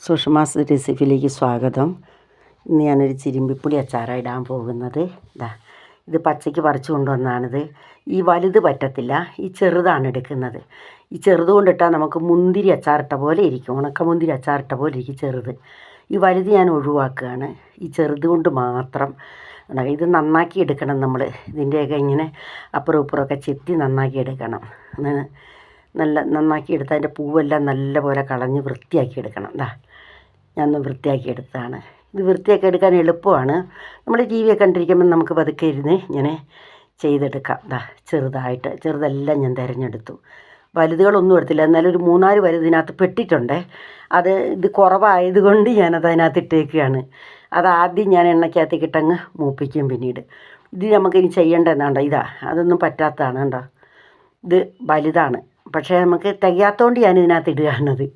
സുഷമാസ് റെസിപ്പിയിലേക്ക് സ്വാഗതം. ഇന്ന് ഞാനൊരു ചിരിമ്പിപ്പുളി അച്ചാറാണ് ഇടാൻ പോകുന്നത്. ഇതാ ഇത് പച്ചയ്ക്ക് പറിച്ചു കൊണ്ടുവന്നാണിത്. ഈ വലുത് പറ്റത്തില്ല ഈ ചെറുതാണ് എടുക്കുന്നത്. ഈ ചെറുത് കൊണ്ടിട്ടാൽ നമുക്ക് മുന്തിരി അച്ചാറിട്ട പോലെ ഇരിക്കും ഉണക്ക മുന്തിരി അച്ചാറിട്ട പോലെ ഇരിക്കും ചെറുത്. ഈ വലുത് ഞാൻ ഒഴിവാക്കുകയാണ്. ഈ ചെറുത് കൊണ്ട് മാത്രം ഇത് നന്നാക്കി എടുക്കണം നമ്മൾ ഇതിന്റെയൊക്കെ ഇങ്ങനെ അപ്പുറം ഇപ്പുറമൊക്കെ ചെത്തി നന്നാക്കി എടുക്കണം. നല്ല നന്നാക്കി എടുത്ത് അതിന്റെ പൂവെല്ലാം നല്ല പോലെ കളഞ്ഞ് വൃത്തിയാക്കി എടുക്കണം എന്താ ഞാൻ ഒന്ന് വൃത്തിയാക്കി എടുത്തതാണ് ഇത് വൃത്തിയാക്കി എടുക്കാൻ എളുപ്പമാണ്. നമ്മൾ ടി കണ്ടിരിക്കുമ്പോൾ നമുക്ക് പതുക്കെ ഇരുന്ന് ഇങ്ങനെ ചെയ്തെടുക്കാം. ദാ ചെറുതായിട്ട് ചെറുതെല്ലാം ഞാൻ തിരഞ്ഞെടുത്തു. വലുതുകളൊന്നും എടുത്തില്ല. എന്നാലും ഒരു മൂന്നാൽ വലുത് ഇതിനകത്ത് പെട്ടിട്ടുണ്ട്. അത് ഇത് കുറവായതുകൊണ്ട് ഞാനത് അതിനകത്ത് ഇട്ടേക്കുകയാണ് അത് ആദ്യം ഞാൻ എണ്ണയ്ക്കകത്ത് കിട്ടങ്ങ് മൂപ്പിക്കും പിന്നീട്. ഇത് നമുക്കിനി ചെയ്യേണ്ടതെന്നാണ്ടോ ഇതാ അതൊന്നും പറ്റാത്തതാണ് കേട്ടോ ഇത് വലുതാണ്. പക്ഷേ നമുക്ക് തികയാത്തതുകൊണ്ട് ഞാൻ ഇതിനകത്ത് ഇടുകയാണത്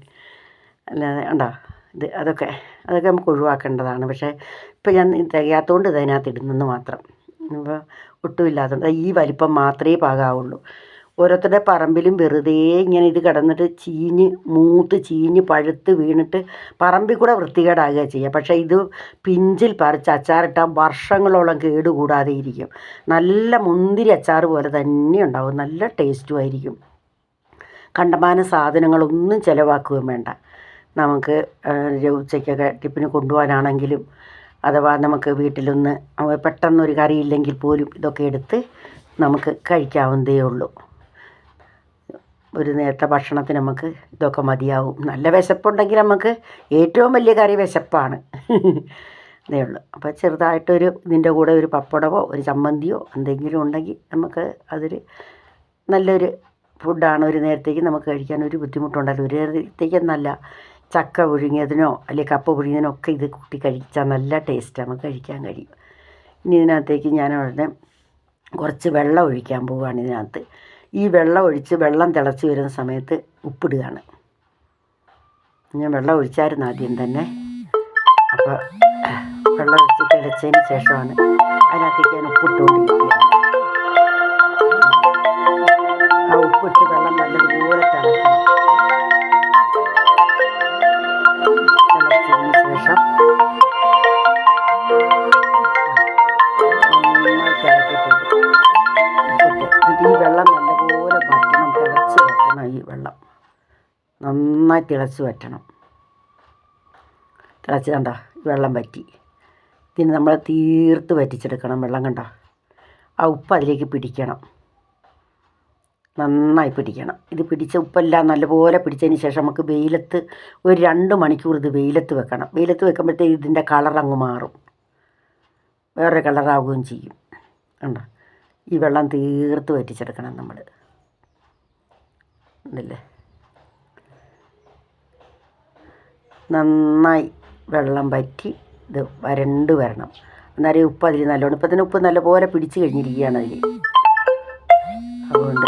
അല്ലാതെ ഉണ്ടോ ഇത് അതൊക്കെ അതൊക്കെ നമുക്ക് ഒഴിവാക്കേണ്ടതാണ്. പക്ഷേ ഇപ്പം ഞാൻ തികയാത്തതുകൊണ്ട് ഇത് അതിനകത്ത് ഇടുന്നെന്ന് മാത്രം. ഇപ്പോൾ ഒട്ടുമില്ലാത്തതുകൊണ്ട് ഈ വലിപ്പം മാത്രമേ പാകാവുള്ളൂ. ഓരോരുത്തരുടെ പറമ്പിലും വെറുതെ ഇങ്ങനെ ഇത് കിടന്നിട്ട് ചീഞ്ഞ് മൂത്ത് ചീഞ്ഞ് പഴുത്ത് വീണിട്ട് പറമ്പിൽ കൂടെ വൃത്തികേടാകുക ചെയ്യുക പക്ഷേ ഇത് പിഞ്ചിൽ പറിച്ച് അച്ചാറിട്ടാൽ വർഷങ്ങളോളം കേടുകൂടാതെ ഇരിക്കും നല്ല മുന്തിരി അച്ചാർ പോലെ തന്നെ ഉണ്ടാവും. നല്ല ടേസ്റ്റും ആയിരിക്കും. കണ്ടമാനം സാധനങ്ങളൊന്നും ചിലവാക്കുകയും വേണ്ട. നമുക്ക് ഉച്ചയ്ക്കൊക്കെ ടിഫിന് കൊണ്ടുപോകാനാണെങ്കിലും അഥവാ നമുക്ക് വീട്ടിലൊന്ന് പെട്ടെന്നൊരു കറിയില്ലെങ്കിൽ പോലും ഇതൊക്കെ എടുത്ത് നമുക്ക് കഴിക്കാവുന്നതേ ഉള്ളൂ. ഒരു നേരത്തെ ഭക്ഷണത്തിന് നമുക്ക് ഇതൊക്കെ മതിയാവും. നല്ല വിശപ്പുണ്ടെങ്കിൽ നമുക്ക് ഏറ്റവും വലിയ കറി വിശപ്പാണ്. ഇതേ ഉള്ളൂ. അപ്പോൾ ചെറുതായിട്ടൊരു ഇതിന്റെ കൂടെ ഒരു പപ്പടമോ ഒരു ചമ്മന്തിയോ എന്തെങ്കിലും ഉണ്ടെങ്കിൽ നമുക്ക് അതൊരു നല്ലൊരു ഫുഡാണ് ഒരു നേരത്തേക്ക് നമുക്ക് കഴിക്കാൻ ഒരു ബുദ്ധിമുട്ടുണ്ടല്ലോ ഒരു നേരത്തേക്കെന്നല്ല. ചക്ക പുഴുങ്ങിയതിനോ അല്ലെങ്കിൽ കപ്പ പുഴുങ്ങിയതിനോ ഒക്കെ ഇത് കൂട്ടി കഴിച്ചാൽ നല്ല ടേസ്റ്റ്. നമുക്ക് കഴിക്കാൻ കഴിയും. ഇനി ഇതിനകത്തേക്ക് ഞാൻ ഉടനെ കുറച്ച് വെള്ളം ഒഴിക്കാൻ പോവുകയാണ് ഇതിനകത്ത്. ഈ വെള്ളം ഒഴിച്ച് വെള്ളം തിളച്ച് വരുന്ന സമയത്ത് ഉപ്പിടുകയാണ്. ഞാൻ വെള്ളം ഒഴിച്ചായിരുന്നു ആദ്യം തന്നെ. അപ്പോൾ വെള്ളം ഒഴിച്ച് തിളച്ചതിന് ശേഷമാണ് അതിനകത്തേക്ക് ഞാൻ ഉപ്പിട്ടുകൊണ്ടിരിക്കുകയാണ് ഉപ്പിട്ട് വെള്ളം നല്ലതുപോലെ തിളക്കണം. തിളച്ചതിന് ശേഷം നന്നായി തിളക്കിയിട്ടുണ്ട്. ഉപ്പിട്ട് എന്നിട്ട് ഈ വെള്ളം നല്ലപോലെ വറ്റണം. തിളച്ച് വറ്റണം ഈ വെള്ളം. നന്നായി തിളച്ച് വറ്റണം. തിളച്ച് കണ്ട? വെള്ളം വറ്റി. പിന്നെ നമ്മൾ തീർത്ത് വറ്റിച്ചെടുക്കണം വെള്ളം കണ്ട? ആ ഉപ്പ് അതിലേക്ക് പിടിക്കണം. നന്നായി പിടിക്കണം. ഇത് പിടിച്ച ഉപ്പെല്ലാം നല്ലപോലെ പിടിച്ചതിന് ശേഷം നമുക്ക് വെയിലത്ത് ഒരു രണ്ട് മണിക്കൂർ ഇത് വെയിലത്ത് വെക്കണം. വെയിലത്ത് വെക്കുമ്പോഴത്തേക്ക് ഇതിന്റെ കളർ അങ്ങ് മാറും. വേറെ കളറാവുകയും ചെയ്യും. കണ്ടോ? ഈ വെള്ളം തീർത്ത് വറ്റിച്ചെടുക്കണം നമ്മൾ ഉണ്ടല്ലേ നന്നായി വെള്ളം വറ്റി ഇത് വരണ്ട് വരണം. അന്നേരം ഉപ്പ് അതിൽ നല്ലോണം ഇപ്പം തന്നെ ഉപ്പ് നല്ലപോലെ പിടിച്ച് കഴിഞ്ഞിരിക്കുകയാണ് അതിൽ അതുകൊണ്ട്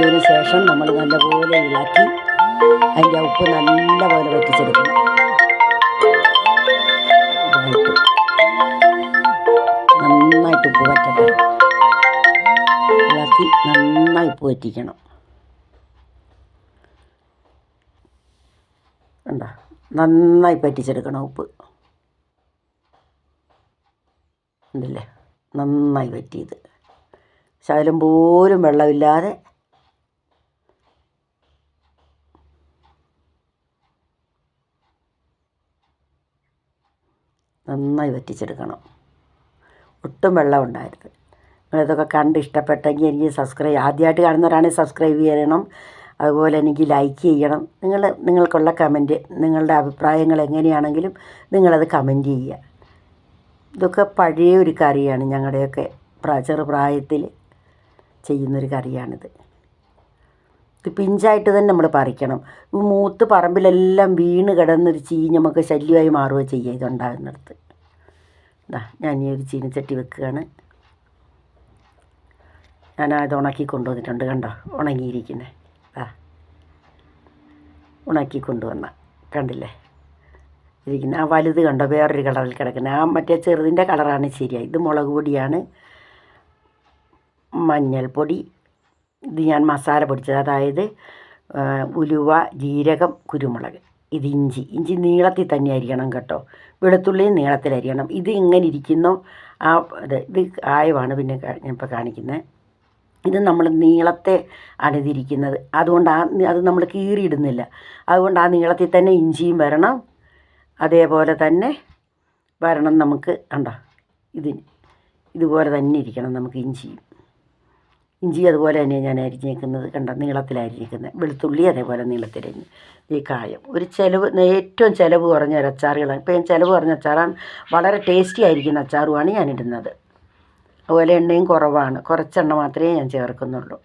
പിടിച്ചതിന് ശേഷം നമ്മൾ നല്ലപോലെ ഇളക്കി അതിന്റെ ഉപ്പ് നല്ലപോലെ വറ്റിച്ചെടുക്കണം. നന്നായിട്ട് ഉപ്പ് വറ്റട്ടെ. ഇളക്കി നന്നായി ഉപ്പ് വറ്റിക്കണം. കണ്ടോ? നന്നായി പറ്റിച്ചെടുക്കണം ഉപ്പ്. ഉണ്ടല്ലേ നന്നായി പറ്റിയത് ശകലം പോലും വെള്ളമില്ലാതെ നന്നായി വറ്റിച്ചെടുക്കണം. ഒട്ടും വെള്ളം ഉണ്ടായിരുന്നു നിങ്ങളിതൊക്കെ കണ്ട് ഇഷ്ടപ്പെട്ടെങ്കിൽ എനിക്ക് സബ്സ്ക്രൈബ് ആദ്യമായിട്ട് കാണുന്നവരാണെങ്കിൽ സബ്സ്ക്രൈബ് ചെയ്യണം. അതുപോലെ എനിക്ക് ലൈക്ക് ചെയ്യണം. നിങ്ങൾ നിങ്ങൾക്കുള്ള കമന്റ് നിങ്ങളുടെ അഭിപ്രായങ്ങൾ എങ്ങനെയാണെങ്കിലും നിങ്ങളത് കമന്റ് ചെയ്യുക. ഇതൊക്കെ പഴയ ഒരു കറിയാണ് ഞങ്ങളുടെയൊക്കെ പ്രാ ചെറുപ്രായത്തിൽ ചെയ്യുന്നൊരു കറിയാണിത്. പിഞ്ചായിട്ട് തന്നെ നമ്മൾ പറിക്കണം. മൂത്ത് പറമ്പിലെല്ലാം വീണ് കിടന്നൊരു ചീഞ്ഞ് നമുക്ക് ശല്യമായി മാറുകയോ ചെയ്യുക ഇതുണ്ടാകുന്നിടത്ത്. ഇതാ ഞാൻ ഈ ഒരു ചീനച്ചട്ടി വെക്കുകയാണ്. ഞാൻ അത് ഉണക്കി കൊണ്ടുവന്നിട്ടുണ്ട് കണ്ടോ? ഉണങ്ങിയിരിക്കുന്നത് ആ ഉണക്കി കൊണ്ടുവന്ന. കണ്ടില്ലേ? ഇരിക്കുന്ന. ആ വലുത് കണ്ടോ? വേറൊരു കളറിൽ കിടക്കുന്നത് ആ മറ്റേ ചെറുതിന്റെ കളറാണ് ശരിയായി ഇത് മുളക് പൊടിയാണ്. മഞ്ഞൾപ്പൊടി. ഇത് ഞാൻ മസാല പൊടിച്ചത്. അതായത് ഉലുവ ജീരകം കുരുമുളക്. ഇത് ഇഞ്ചി. ഇഞ്ചി നീളത്തിൽ തന്നെ അരിയണം കേട്ടോ. വെളുത്തുള്ളിയും നീളത്തിൽ അരിയണം. ഇത് ഇങ്ങനെ ഇരിക്കുന്നോ. ആ ഇത് ഇത് ആയവാണ് പിന്നെ ഞാൻ ഇപ്പോൾ കാണിക്കുന്നത് ഇത് നമ്മൾ നീളത്തെ അണിതിരിക്കുന്നത് അതുകൊണ്ട് ആ അത് നമ്മൾ കീറിയിടുന്നില്ല. അതുകൊണ്ട് ആ നീളത്തിൽ തന്നെ ഇഞ്ചിയും വരണം. അതേപോലെ തന്നെ വരണം നമുക്ക്. കണ്ടോ? ഇതിന് ഇതുപോലെ തന്നെ ഇരിക്കണം നമുക്ക് ഇഞ്ചിയും. ഇഞ്ചി അതുപോലെ തന്നെ ഞാൻ അരിഞ്ഞേക്കുന്നത് കണ്ട നീളത്തിലരിഞ്ഞേക്കുന്നത്. വെളുത്തുള്ളി അതേപോലെ നീളത്തിലരിഞ്ഞ്. ഈ കായം. ഒരു ചിലവ് ഏറ്റവും ചിലവ് കുറഞ്ഞ ഒരു അച്ചാറുകളാണ്. ഇപ്പം ഞാൻ ചിലവ് കുറഞ്ഞ അച്ചാറാണ്. വളരെ ടേസ്റ്റി ആയിരിക്കുന്ന അച്ചാറുമാണ് ഞാൻ ഇടുന്നത് അതുപോലെ എണ്ണയും കുറവാണ്. കുറച്ചെണ്ണ മാത്രമേ ഞാൻ ചേർക്കുന്നുള്ളൂ.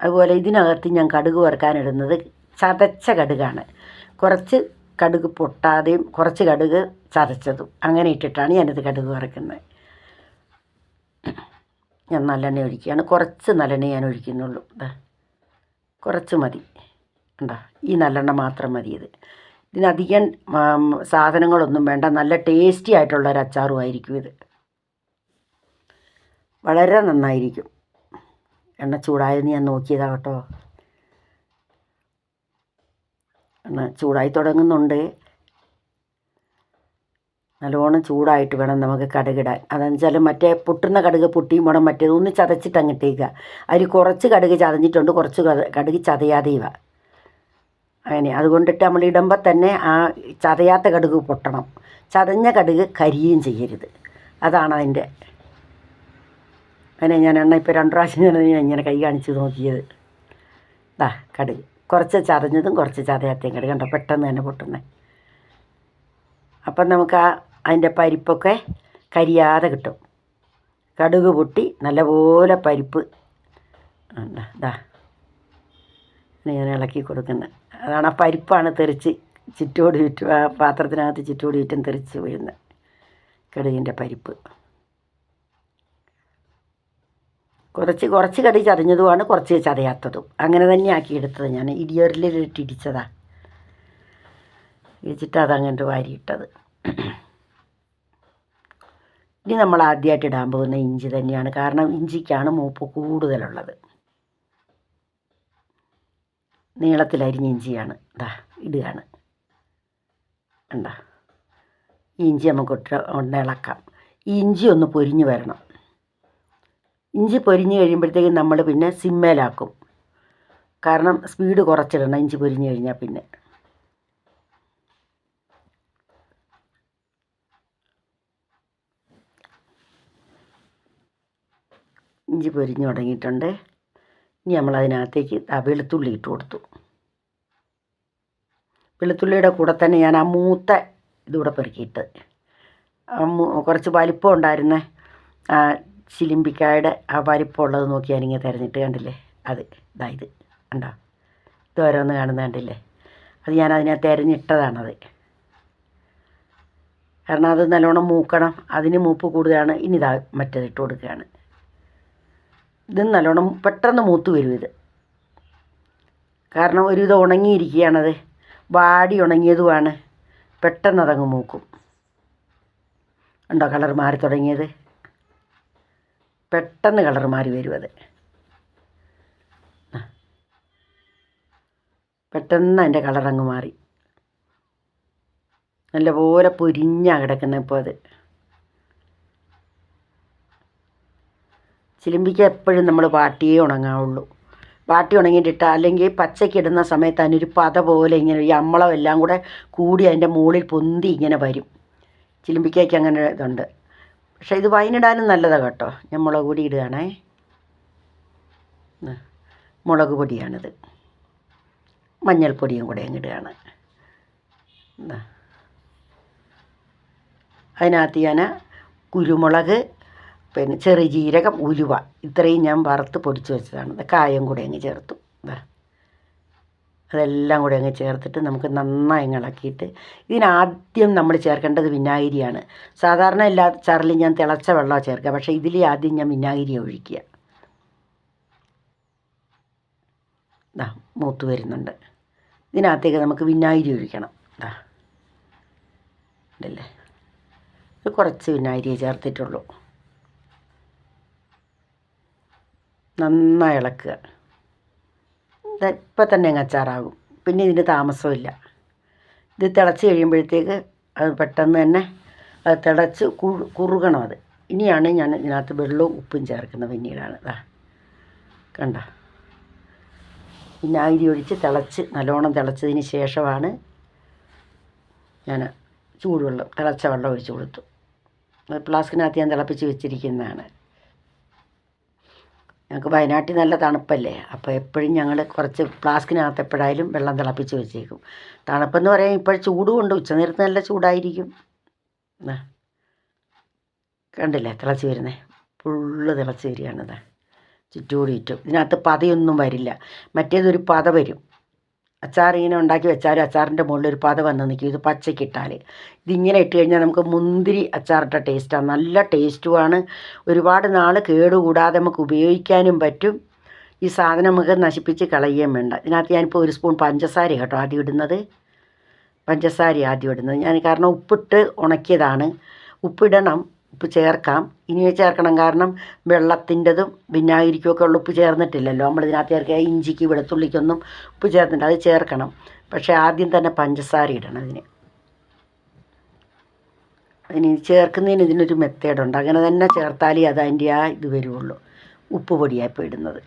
അതുപോലെ ഇതിനകത്ത് ഞാൻ കടുക് വറുക്കാനിടുന്നത് ചതച്ച കടുകാണ്. കുറച്ച് കടുക് പൊട്ടാതെയും കുറച്ച് കടുക് ചതച്ചതും. അങ്ങനെ ഇട്ടിട്ടാണ് ഞാനിത് കടുക് വറുക്കുന്നത്. ഞാൻ നല്ലെണ്ണ ഒഴിക്കുകയാണ്. കുറച്ച് നല്ലെണ്ണ ഞാൻ ഒഴിക്കുന്നുള്ളൂ. ഇതാ കുറച്ച് മതി. എന്താ ഈ നല്ലെണ്ണ മാത്രം മതി ഇത്. ഇതിനധികം സാധനങ്ങളൊന്നും വേണ്ട. നല്ല ടേസ്റ്റി ആയിട്ടുള്ള ഒരു അച്ചാറുമായിരിക്കും ഇത്. വളരെ നന്നായിരിക്കും. എണ്ണ ചൂടായെന്ന് ഞാൻ നോക്കിയതാ കേട്ടോ. എണ്ണ ചൂടായി തുടങ്ങുന്നുണ്ട്. നല്ലോണം ചൂടായിട്ട് വേണം നമുക്ക് കടുകിടാൻ. അതെന്ന് വെച്ചാൽ മറ്റേ പൊട്ടുന്ന കടുക് പൊട്ടിയും വേണം മറ്റേത് ഒന്ന് ചതച്ചിട്ട് അങ്ങിട്ടേക്കുക അതിൽ കുറച്ച് കടുക് ചതഞ്ഞിട്ടുണ്ട് കുറച്ച് കട- കടുക് ചതയാതെയുക അങ്ങനെ അതുകൊണ്ടിട്ട് നമ്മൾ ഇടുമ്പോൾ തന്നെ ആ ചതയാത്ത കടുക് പൊട്ടണം. ചതഞ്ഞ കടുക് കരിയുകയും ചെയ്യരുത്. അതാണ് അതിന്റെ അങ്ങനെ ഞാൻ എണ്ണ ഇപ്പോൾ രണ്ട് പ്രാവശ്യം ഞാൻ ഇങ്ങനെ കൈ കാണിച്ച് നോക്കിയത്. ദാ കടുക്. കുറച്ച് ചതഞ്ഞതും കുറച്ച് ചതയാത്തയും കടുക് കണ്ടോ? പെട്ടെന്ന് തന്നെ പൊട്ടുന്നത് അപ്പം നമുക്ക് ആ അതിന്റെ പരിപ്പൊക്കെ കരിയാതെ കിട്ടും. കടുക് പൊട്ടി നല്ലപോലെ പരിപ്പ്. ഇതാ ഇങ്ങനെ ഇളക്കി കൊടുക്കുന്നത് അതാണ് ആ പരിപ്പാണ് തെറിച്ച് ചുറ്റോട് ചുറ്റും ആ പാത്രത്തിനകത്ത് ചുറ്റോട് ചുറ്റും തെറിച്ച് വീഴുന്നത് കടുകിന്റെ പരിപ്പ്. കുറച്ച് കുറച്ച് കടി ചതഞ്ഞതുമാണ് കുറച്ച് ചതയാത്തതും. അങ്ങനെ തന്നെ ആക്കി എടുത്തത് ഞാൻ. ഇടിയോറിലിട്ട് ഇടിച്ചതാ ഇടിച്ചിട്ട് അതങ്ങോട്ട് വാരിയിട്ടത്. ഇനി നമ്മൾ ആദ്യമായിട്ട് ഇടാൻ പോകുന്ന ഇഞ്ചി തന്നെയാണ്. കാരണം ഇഞ്ചിക്കാണ് മൂപ്പ് കൂടുതലുള്ളത്. നീളത്തിലരിഞ്ഞ ഇഞ്ചിയാണ്. ഇതാ ഇടുകയാണ്. കണ്ടോ? ഇഞ്ചി നമുക്ക് ഒന്ന് ഇളക്കാം. ഈ ഇഞ്ചി ഒന്ന് പൊരിഞ്ഞു വരണം. ഇഞ്ചി പൊരിഞ്ഞു കഴിയുമ്പോഴത്തേക്കും നമ്മൾ പിന്നെ സിമ്മേലാക്കും. കാരണം സ്പീഡ് കുറച്ചിടണം ഇഞ്ചി പൊരിഞ്ഞു കഴിഞ്ഞാൽ പിന്നെ. ഇഞ്ചി പൊരിഞ്ഞ് തുടങ്ങിയിട്ടുണ്ട്. ഇനി ആ വെളുത്തുള്ളി ഇട്ട് കൊടുത്തു. വെളുത്തുള്ളിയുടെ കൂടെ തന്നെ ഞാൻ ആ മൂത്ത ഇതുകൂടെ പെറുക്കിയിട്ട് കുറച്ച് വലിപ്പം ഉണ്ടായിരുന്ന ആ ചിലിമ്പിക്കായുടെ ആ വലിപ്പം ഉള്ളത് നോക്കി ഞാനിങ്ങനെ തിരഞ്ഞിട്ട് കണ്ടില്ലേ? അത് ഇതാ ഇത് കണ്ടോ? ഇത് ഓരോന്ന് കാണുന്ന കണ്ടില്ലേ? അത് ഞാൻ അതിനെ തിരഞ്ഞിട്ടതാണത്. കാരണം അത് നല്ലോണം മൂക്കണം അതിന് മൂപ്പ് കൂടുതലാണ് ഇനി ഇതാ മറ്റേത് ഇട്ട് കൊടുക്കുകയാണ്. ഇത് നല്ലോണം പെട്ടെന്ന് മൂത്ത് വരും ഇത്. കാരണം ഒരു ഒരുവിധം ഉണങ്ങിയിരിക്കുകയാണത്. വാടി ഉണങ്ങിയതുമാണ്. പെട്ടെന്ന് അതങ്ങ് മൂക്കും. ഉണ്ടോ കളർ മാറി തുടങ്ങിയത്? പെട്ടെന്ന് കളർ മാറി വരും അത്. പെട്ടെന്ന് അതിന്റെ കളർ അങ്ങ് മാറി. നല്ലപോലെ പൊരിഞ്ഞാണ് കിടക്കുന്നത് ഇപ്പോൾ അത്. ചിലിമ്പിക്ക് എപ്പോഴും നമ്മൾ വാട്ടിയേ ഉണങ്ങാവുള്ളൂ. വാട്ടി ഉണങ്ങിയിട്ടിട്ട് അല്ലെങ്കിൽ പച്ചയ്ക്ക് ഇടുന്ന സമയത്ത് അതിനൊരു പത പോലെ ഇങ്ങനെ ഈ അമ്മളം എല്ലാം കൂടെ കൂടി അതിന്റെ മുകളിൽ പൊന്തി ഇങ്ങനെ വരും. ചിലിമ്പിക്കയ്ക്ക് അങ്ങനെ ഇതുണ്ട്. പക്ഷേ ഇത് വൈനിടാനും നല്ലതാണ് കേട്ടോ. ഞാൻ മുളക് പൊടി ഇടുകയാണേ. മുളക് പൊടിയാണിത്. മഞ്ഞൾപ്പൊടിയും കൂടെ അങ്ങിടുകയാണ്. അതിനകത്ത് ഞാൻ കുരുമുളക് പിന്നെ ചെറിയ ജീരകം ഉലുവ. ഇത്രയും ഞാൻ വറുത്ത് പൊടിച്ച് വെച്ചതാണ്. കായം കൂടെ അങ്ങ് ചേർത്തു. ദാ. അതെല്ലാം കൂടെ അങ്ങ് ചേർത്തിട്ട് നമുക്ക് നന്നായി ഇളക്കിയിട്ട് ഇതിനാദ്യം നമ്മൾ ചേർക്കേണ്ടത് വിനാഗിരിയാണ്. സാധാരണ എല്ലാ ചാറിലും ഞാൻ തിളച്ച വെള്ളമാണ് ചേർക്കുക. പക്ഷേ ഇതിൽ ആദ്യം ഞാൻ വിനാഗിരി ഒഴിക്കുക. ദാ മൂത്ത് വരുന്നുണ്ട്. ഇതിനകത്തേക്ക് നമുക്ക് വിനാഗിരി ഒഴിക്കണം. ദാ. ഉണ്ടല്ലേ? ഇത് കുറച്ച് വിനാഗിരിയെ ചേർത്തിട്ടുള്ളൂ. നന്നായി ഇളക്കുക. ഇപ്പം തന്നെ അങ്ങ് അച്ചാറാകും. പിന്നെ ഇതിന് താമസമില്ല. ഇത് തിളച്ച് കഴിയുമ്പോഴത്തേക്ക് അത് പെട്ടെന്ന് തന്നെ അത് തിളച്ച് കുറുകണം അത്. ഇനിയാണ് ഞാൻ ഇതിനകത്ത് വെള്ളവും ഉപ്പും ചേർക്കുന്നത് പിന്നീടാണ്. ഇതാ കണ്ട? വിനാഗിരി ഒഴിച്ച് തിളച്ച് നല്ലോണം തിളച്ചതിന് ശേഷമാണ് ഞാൻ ചൂടുവെള്ളം തിളച്ച വെള്ളം ഒഴിച്ച് കൊടുത്തു. ഫ്ലാസ്കിനകത്ത് ഞാൻ തിളപ്പിച്ച് വെച്ചിരിക്കുന്നതാണ്. ഞങ്ങൾക്ക് വയനാട്ടിൽ നല്ല തണുപ്പല്ലേ? അപ്പോൾ എപ്പോഴും ഞങ്ങൾ കുറച്ച് ഫ്ലാസ്കിനകത്ത് എപ്പോഴായാലും വെള്ളം തിളപ്പിച്ച് വെച്ചേക്കും. തണുപ്പെന്ന് പറയാൻ ഇപ്പോൾ ചൂട് കൊണ്ട് ഉച്ചനേരത്ത് നല്ല ചൂടായിരിക്കും. കണ്ടില്ലേ തിളച്ച് വരുന്നേ? ഫുള്ള് തിളച്ച് വരികയാണിത് ചുറ്റോടി ചുറ്റും ഇതിനകത്ത് പതയൊന്നും വരില്ല. മറ്റേതൊരു പത വരും. അച്ചാർ ഇങ്ങനെ ഉണ്ടാക്കി വെച്ചാൽ അച്ചാറിന്റെ മുകളിൽ ഒരു പത വന്ന് നിൽക്കും. ഇത് പച്ചക്കിട്ടാൽ ഇതിങ്ങനെ ഇട്ട് കഴിഞ്ഞാൽ നമുക്ക് മുന്തിരി അച്ചാറിട്ട ടേസ്റ്റാണ് നല്ല ടേസ്റ്റുമാണ്. ഒരുപാട് നാൾ കേടുകൂടാതെ നമുക്ക് ഉപയോഗിക്കാനും പറ്റും. ഈ സാധനം നമുക്ക് നശിപ്പിച്ച് കളയുകയും വേണ്ട. ഇതിനകത്ത് ഞാനിപ്പോൾ ഒരു സ്പൂൺ പഞ്ചസാര കേട്ടോ ആദ്യം ഇടുന്നത്. പഞ്ചസാര ആദ്യം ഇടുന്നത്. ഞാൻ കാരണം ഉപ്പിട്ട് ഉണക്കിയതാണ്. ഉപ്പിടണം. ഉപ്പ് ചേർക്കാം. ഇനി ചേർക്കണം. കാരണം വെള്ളത്തിന്റെതും വിനാഗിരിക്കുമൊക്കെ ഉള്ള ഉപ്പ് ചേർന്നിട്ടില്ലല്ലോ. നമ്മൾ ഇതിനകത്ത് ചേർക്കുക. ഇഞ്ചിക്ക് വെളുത്തുള്ളിക്കൊന്നും ഉപ്പ് ചേർന്നിട്ടില്ല അത് ചേർക്കണം. പക്ഷേ ആദ്യം തന്നെ പഞ്ചസാര ഇടണം ഇതിന്. അതിന് ചേർക്കുന്നതിന് ഇതിനൊരു മെത്തേഡുണ്ട്. അങ്ങനെ തന്നെ ചേർത്താലേ അത് അതിന്റെ ആ ഇത് വരുള്ളൂ. ഉപ്പ് പൊടിയായി ഇടുന്നത്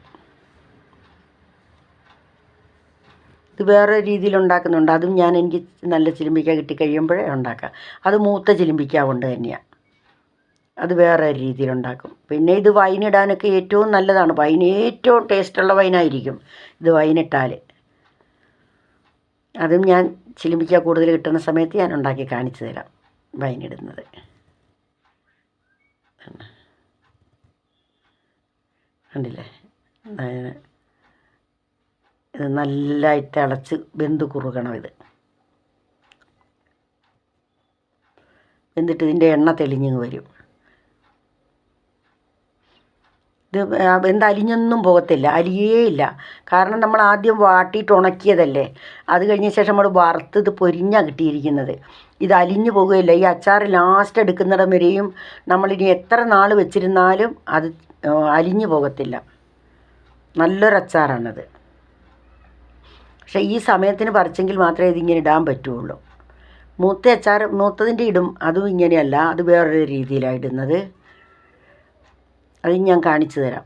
ഇത് വേറെ രീതിയിൽ ഉണ്ടാക്കുന്നുണ്ട്. അതും ഞാൻ എനിക്ക് നല്ല ചിലിമ്പിക്ക കിട്ടിക്കഴിയുമ്പോഴേ ഉണ്ടാക്കാം. അത് മൂത്ത ചിലിമ്പിക്ക കൊണ്ട് തന്നെയാണ് അത് വേറെ രീതിയിൽ ഉണ്ടാക്കും പിന്നെ ഇത് വൈനിടാനൊക്കെ ഏറ്റവും നല്ലതാണ്. വൈൻ ഏറ്റവും ടേസ്റ്റുള്ള വൈനായിരിക്കും ഇത് വൈനിട്ടാൽ അതും ഞാൻ ചിലിമ്പിക്ക കൂടുതൽ കിട്ടുന്ന സമയത്ത് ഞാൻ ഉണ്ടാക്കി കാണിച്ചു തരാം വൈനിടുന്നത് കണ്ടില്ലേ? ഇത് നല്ലതായിട്ട് അടച്ച് വെന്ത് കുറുകണം ഇത്. എന്നിട്ട് ഇതിന്റെ എണ്ണ തെളിഞ്ഞു വരും. ഇത് വെന്ത് അലിഞ്ഞൊന്നും പോകത്തില്ല ഇല്ല കാരണം നമ്മൾ ആദ്യം വാട്ടിയിട്ട് ഉണക്കിയതല്ലേ. അത് കഴിഞ്ഞ ശേഷം നമ്മൾ വറുത്ത് ഇത് പൊരിഞ്ഞാണ് കിട്ടിയിരിക്കുന്നത്. ഇത് അലിഞ്ഞു പോകുകയില്ല. ഈ അച്ചാർ ലാസ്റ്റ് എടുക്കുന്നിടം വരെയും നമ്മളിനി എത്ര നാൾ വെച്ചിരുന്നാലും അത് അലിഞ്ഞു പോകത്തില്ല. നല്ലൊരു അച്ചാറാണത്. പക്ഷേ ഈ സമയത്തിന് പറിച്ചെങ്കിൽ മാത്രമേ ഇതിങ്ങനെ ഇടാൻ പറ്റുള്ളൂ. മൂത്ത അച്ചാർ മൂത്തതിന്റെ ഇടും അതും ഇങ്ങനെയല്ല. അത് വേറൊരു രീതിയിലാണ് ഇടുന്നത്. അത് ഞാൻ കാണിച്ചു തരാം.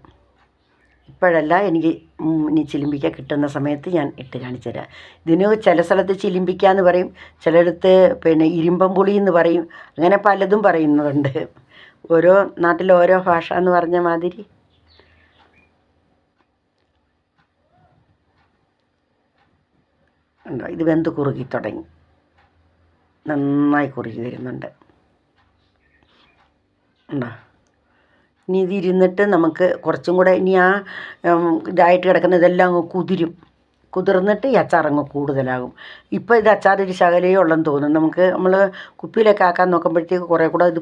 ഇപ്പോഴല്ല എനിക്ക് ഇനി ചിലിമ്പിക്ക കിട്ടുന്ന സമയത്ത് ഞാൻ ഇട്ട് കാണിച്ചു തരാം. ഇതിന് ചില സ്ഥലത്ത് ചിലിമ്പിക്ക എന്ന് പറയും ചിലയിടത്ത് പിന്നെ ഇരുമ്പം പുളി എന്ന് പറയും അങ്ങനെ പലതും പറയുന്നുണ്ട്. ഓരോ നാട്ടിൽ ഓരോ ഭാഷ എന്ന് പറഞ്ഞ മാതിരി. ഉണ്ടോ ഇത് വെന്ത് കുറുകി തുടങ്ങി. നന്നായി കുറുകി വരുന്നുണ്ട്. ഉണ്ടോ ഇനി ഇതിരുന്നിട്ട് നമുക്ക് കുറച്ചും കൂടെ ഇനി ആ ഇതായിട്ട് കിടക്കുന്ന ഇതെല്ലാം അങ്ങ് കുതിരും. കുതിർന്നിട്ട് ഈ അച്ചാർ അങ്ങ് കൂടുതലാകും. ഇപ്പോൾ ഇത് അച്ചാർ ഒരു ശകലേ ഉള്ളെന്ന് തോന്നുന്നു. നമുക്ക് നമ്മൾ കുപ്പിയിലൊക്കെ ആക്കാൻ നോക്കുമ്പോഴത്തേക്ക് കുറേ കൂടെ ഇത്